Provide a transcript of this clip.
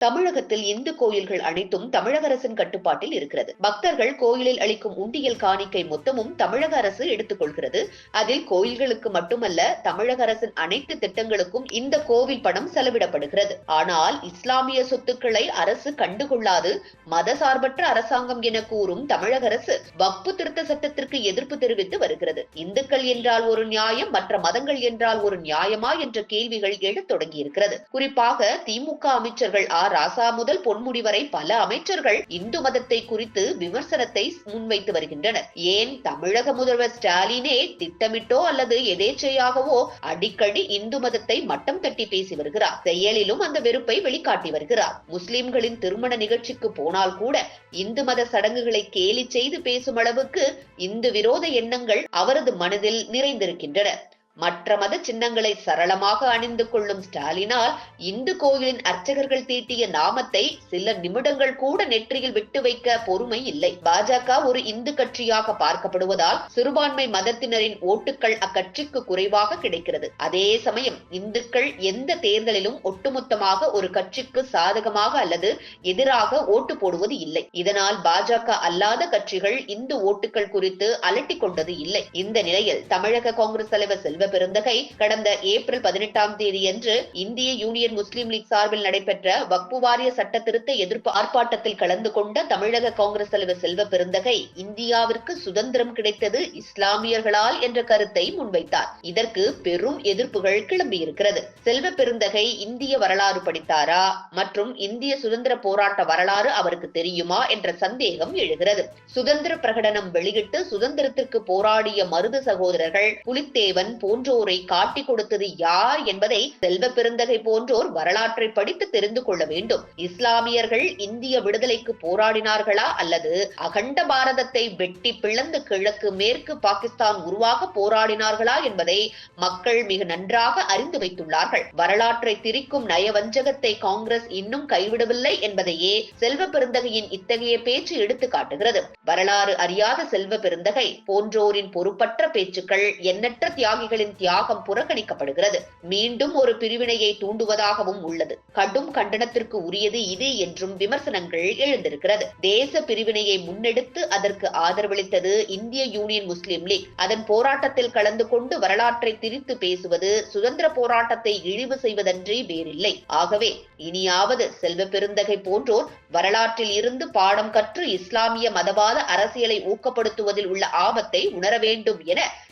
தமிழகத்தில் இந்து கோயில்கள் அனைத்தும் தமிழக அரசின் கட்டுப்பாட்டில் இருக்கிறது. பக்தர்கள் கோயிலில் அளிக்கும் உண்டியல் காணிக்கை மொத்தமும் தமிழக அரசு எடுத்துக்கொள்கிறது. அதில் கோயில்களுக்கு மட்டுமல்ல தமிழக அரசின் அனைத்து திட்டங்களுக்கும் இந்த கோவில் பணம் செலவிடப்படுகிறது. ஆனால் இஸ்லாமிய சொத்துக்களை அரசு கண்டுகொள்ளாது மதசார்பற்ற அரசாங்கம் என கூறும் தமிழக அரசு வக்பு திருத்த சட்டத்திற்கு எதிர்ப்பு தெரிவித்து வருகிறது. இந்துக்கள் என்றால் ஒரு நியாயம் மற்ற மதங்கள் என்றால் ஒரு நியாயமா என்ற கேள்விகள் எழத் தொடங்கியிருக்கிறது. குறிப்பாக திமுக அமைச்சர்கள் ஆ ராசா முதல் பொன்முடி வரை பல அமைச்சர்கள் இந்து மதத்தை குறித்து விமர்சனத்தை முன்வைத்து வருகின்றனர். ஏன் தமிழக முதல்வர் ஸ்டாலினே திட்டமிட்டோ அல்லது எதேச்சையாகவோ அடிக்கடி இந்து மதத்தை மட்டம் தட்டி பேசி வருகிறார். செயலிலும் அந்த வெறுப்பை வெளிக்காட்டி வருகிறார். முஸ்லிம்களின் திருமண நிகழ்ச்சிக்கு போனால் கூட இந்து மத சடங்குகளை கேலி செய்து பேசும் அளவுக்கு இந்து விரோத எண்ணங்கள் அவரது மனதில் நிறைந்திருக்கின்றன. மற்ற மத சின்னங்களை சரளமாக அணிந்து கொள்ளும் ஸ்டாலினால் இந்து கோயிலின் அர்ச்சகர்கள் தீட்டிய நாமத்தை சில நிமிடங்கள் கூட நெற்றியில் விட்டு வைக்க பொறுமை இல்லை. பாஜக ஒரு இந்து கட்சியாக பார்க்கப்படுவதால் சிறுபான்மை மதத்தினரின் ஓட்டுகள் அக்கட்சிக்கு குறைவாக கிடைக்கிறது. அதே சமயம் இந்துக்கள் எந்த தேர்தலிலும் ஒட்டுமொத்தமாக ஒரு கட்சிக்கு சாதகமாக அல்லது எதிராக ஓட்டு போடுவது இல்லை. இதனால் பாஜக அல்லாத கட்சிகள் இந்து ஓட்டுகள் குறித்து அலட்டிக் கொண்டது இல்லை. இந்த நிலையில் தமிழக காங்கிரஸ் தலைவர் செல்வ சிவபெருந்தகை கடந்த ஏப்ரல் பதினெட்டாம் தேதியன்று இந்திய யூனியன் முஸ்லீம் லீக் சார்பில் நடைபெற்ற வக்பு வாரிய சட்ட திருத்த எதிர்ப்பு ஆர்ப்பாட்டத்தில் கலந்து கொண்ட தமிழக காங்கிரஸ் தலைவர் செல்வ பெருந்தகை இந்தியாவிற்கு சுதந்திரம் கிடைத்தது இஸ்லாமியர்களால் என்ற கருத்தை முன்வைத்தார். இதற்கு பெரும் எதிர்ப்புகள் கிளம்பியிருக்கிறது. செல்வ பெருந்தகை இந்திய வரலாறு படித்தாரா? மற்றும் இந்திய சுதந்திர போராட்ட வரலாறு அவருக்கு தெரியுமா? என்ற சந்தேகம் எழுகிறது. சுதந்திர பிரகடனம் வெளியிட்டு சுதந்திரத்திற்கு போராடிய மருது சகோதரர்கள் புலித்தேவன் போன்றோரை காட்டிக் கொடுத்தது யார் என்பதை செல்வ பெருந்தகை போன்றோர் வரலாற்றை படித்து தெரிந்து கொள்ள வேண்டும். இஸ்லாமியர்கள் இந்திய விடுதலைக்கு போராடினார்களா? அல்லது அகண்ட பாரதத்தை வெட்டி பிளந்து கிழக்கு மேற்கு பாகிஸ்தான் உருவாக போராடினார்களா? என்பதை மக்கள் மிக நன்றாக அறிந்து வைத்துள்ளார்கள். வரலாற்றை திரிக்கும் நயவஞ்சகத்தை காங்கிரஸ் இன்னும் கைவிடவில்லை என்பதையே செல்வ பெருந்தகையின் இத்தகைய பேச்சு எடுத்து காட்டுகிறது. வரலாறு அறியாத செல்வ பெருந்தகை போன்றோரின் பொறுப்பற்ற பேச்சுக்கள் எண்ணற்ற தியாகிகள் வீரர்களின் தியாகம் புறக்கணிக்கப்படுகிறது. மீண்டும் ஒரு பிரிவினையை தூண்டுவதாகவும் உள்ளது. கடும் கண்டனத்திற்கு உரியது இது என்றும் விமர்சனங்கள் எழுந்திருக்கிறது. தேச பிரிவினையை முன்னெடுத்து அதற்கு ஆதரவளித்தது இந்திய யூனியன் முஸ்லிம் லீக். அதன் போராட்டத்தில் கலந்து கொண்டு வரலாற்றை திரித்து பேசுவது சுதந்திர போராட்டத்தை இழிவு செய்வதன்றி வேறில்லை. ஆகவே இனியாவது செல்வ பெருந்தகை போன்றோர் வரலாற்றில் இருந்து பாடம் கற்று இஸ்லாமிய மதவாத அரசியலை ஊக்கப்படுத்துவதில் உள்ள ஆபத்தை உணர வேண்டும் என